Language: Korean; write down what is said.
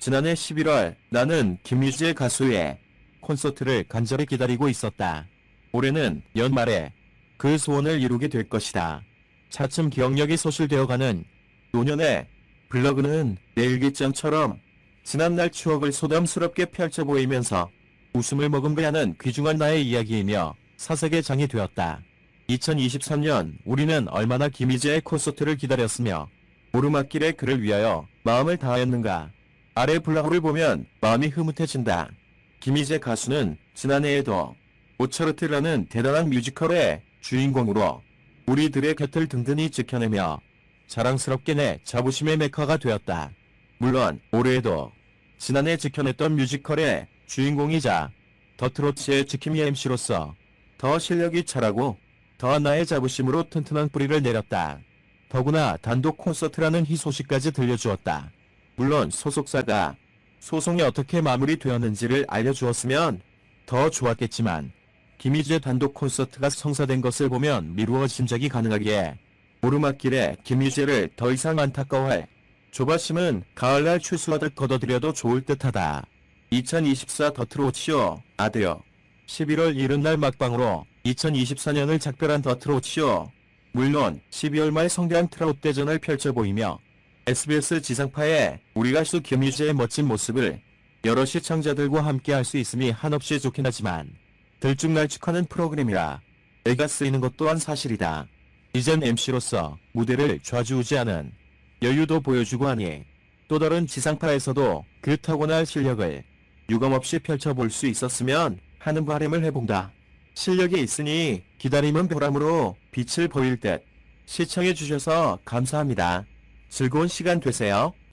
지난해 11월 나는 김유지의 가수의 콘서트를 간절히 기다리고 있었다. 올해는 연말에 그 소원을 이루게 될 것이다. 차츰 기억력이 소실되어가는 노년의 블로그는 내 일기장처럼 지난날 추억을 소담스럽게 펼쳐 보이면서 웃음을 머금게 하는 귀중한 나의 이야기이며 사색의 장이 되었다. 2023년 우리는 얼마나 김희재의 콘서트를 기다렸으며 오르막길에 그를 위하여 마음을 다하였는가. 아래 블로그를 보면 마음이 흐뭇해진다. 김희재 가수는 지난해에도 오차르트라는 대단한 뮤지컬의 주인공으로 우리들의 곁을 든든히 지켜내며 자랑스럽게 내 자부심의 메카가 되었다. 물론 올해에도 지난해 지켜냈던 뮤지컬의 주인공이자 더 트로트의 지킴이 MC로서 더 실력이 차라고 더 나의 자부심으로 튼튼한 뿌리를 내렸다. 더구나 단독 콘서트라는 희소식까지 들려주었다. 물론 소속사가 소송이 어떻게 마무리되었는지를 알려주었으면 더 좋았겠지만 김희재 단독 콘서트가 성사된 것을 보면 미루어 짐작이 가능하기에 오르막길에 김희재를 더 이상 안타까워할 조바심은 가을날 출소하듯 걷어들여도 좋을 듯하다. 2024 더트로치오 아드요 11월 이른 날 막방으로 2024년을 작별한 더트로치오 물론 12월 말 성대한 트롯 대전을 펼쳐 보이며 SBS 지상파에 우리 가 수 김유재의 멋진 모습을 여러 시청자들과 함께 할 수 있음이 한없이 좋긴 하지만 들쭉날쭉하는 프로그램이라 애가 쓰이는 것 또한 사실이다. 이젠 MC로서 무대를 좌지우지하는 여유도 보여주고 하니 또 다른 지상파에서도 그 타고날 실력을 유감없이 펼쳐볼 수 있었으면 하는 바람을 해본다. 실력이 있으니 기다림은 보람으로 빛을 보일 듯 시청해주셔서 감사합니다. 즐거운 시간 되세요.